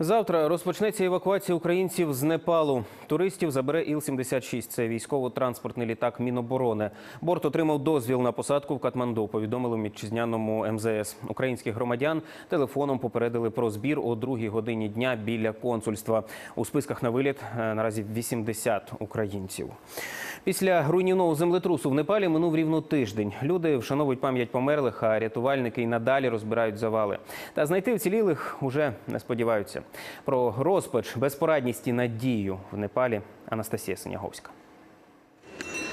Завтра розпочнеться евакуація українців з Непалу. Туристів забере Іл-76. Це військово-транспортний літак Міноборони. Борт отримав дозвіл на посадку в Катманду. Повідомили в вітчизняному МЗС. Українських громадян телефоном попередили про збір о другій годині дня біля консульства. У списках на виліт е, наразі 80 українців. Після руйнівного землетрусу в Непалі минув рівно тиждень. Люди вшановують пам'ять померлих, а рятувальники й надалі розбирають завали. Та знайти вцілілих уже не сподіваються. Про розпач, безпорадність і надію в Непалі Анастасія Синяговська.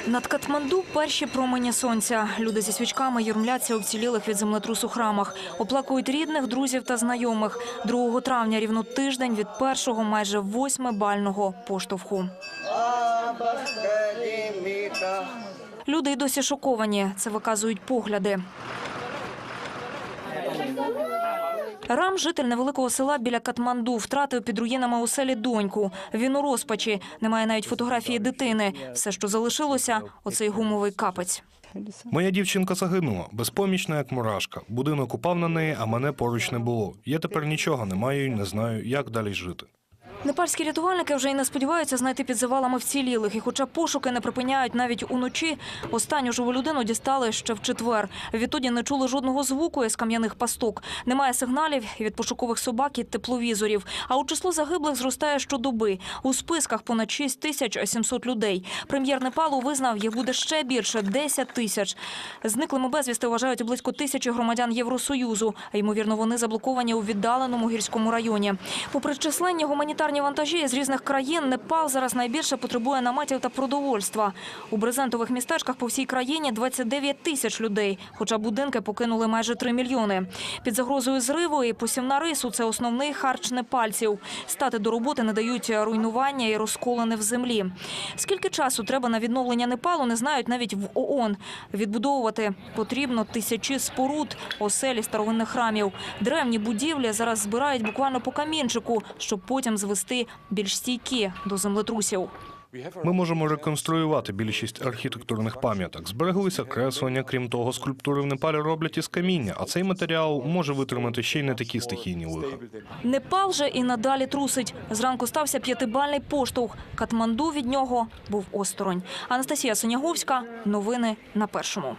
Над Катманду перші промені сонця. Люди зі свічками юрмляться у вцілілих від землетрусу храмах. Оплакують рідних, друзів та знайомих. 2 травня рівно тиждень від першого майже восьмибального поштовху. Люди й досі шоковані. Це виказують погляди. Рам, житель невеликого села біля Катманду, втратив під руїнами у селі доньку. Він у розпачі. Немає навіть фотографії дитини. Все, що залишилося, оцей гумовий капець. Моя дівчинка загинула, безпомічна, як мурашка. Будинок упав на неї, а мене поруч не було. Я тепер нічого не маю і не знаю, як далі жити. Непальські рятувальники вже й не сподіваються знайти під завалами вцілілих. І хоча пошуки не припиняють навіть уночі, останню живу людину дістали ще в четвер. Відтоді не чули жодного звуку із кам'яних пасток. Немає сигналів від пошукових собак і тепловізорів. А у число загиблих зростає щодоби. У списках понад 6 тисяч 700 людей. Прем'єр Непалу визнав, їх буде ще більше – 10 тисяч. Зниклими безвісти вважають близько тисячі громадян Євросоюзу. Ймовірно, вони заблоковані у віддаленому гірському районі. Попри численні гуманітарні вантажі з різних країн, Непал зараз найбільше потребує наметів та продовольства. У брезентових містечках по всій країні 29 тисяч людей, хоча будинки покинули майже 3 мільйони. Під загрозою зриву і посівна рису – це основний харч непальців. Стати до роботи не дають руйнування і розколини в землі. Скільки часу треба на відновлення Непалу, не знають навіть в ООН. Відбудовувати потрібно тисячі споруд, оселі старовинних храмів. Древні будівлі зараз збирають буквально по камінчику, щоб потім звести більш стійкі до землетрусів. Ми можемо реконструювати більшість архітектурних пам'яток. Збереглися креслення. Крім того, скульптури в Непалі роблять із каміння, а цей матеріал може витримати ще й не такі стихійні лиха. Непал же і надалі трусить. Зранку стався п'ятибальний поштовх. Катманду від нього був осторонь. Анастасія Синяговська. Новини на першому.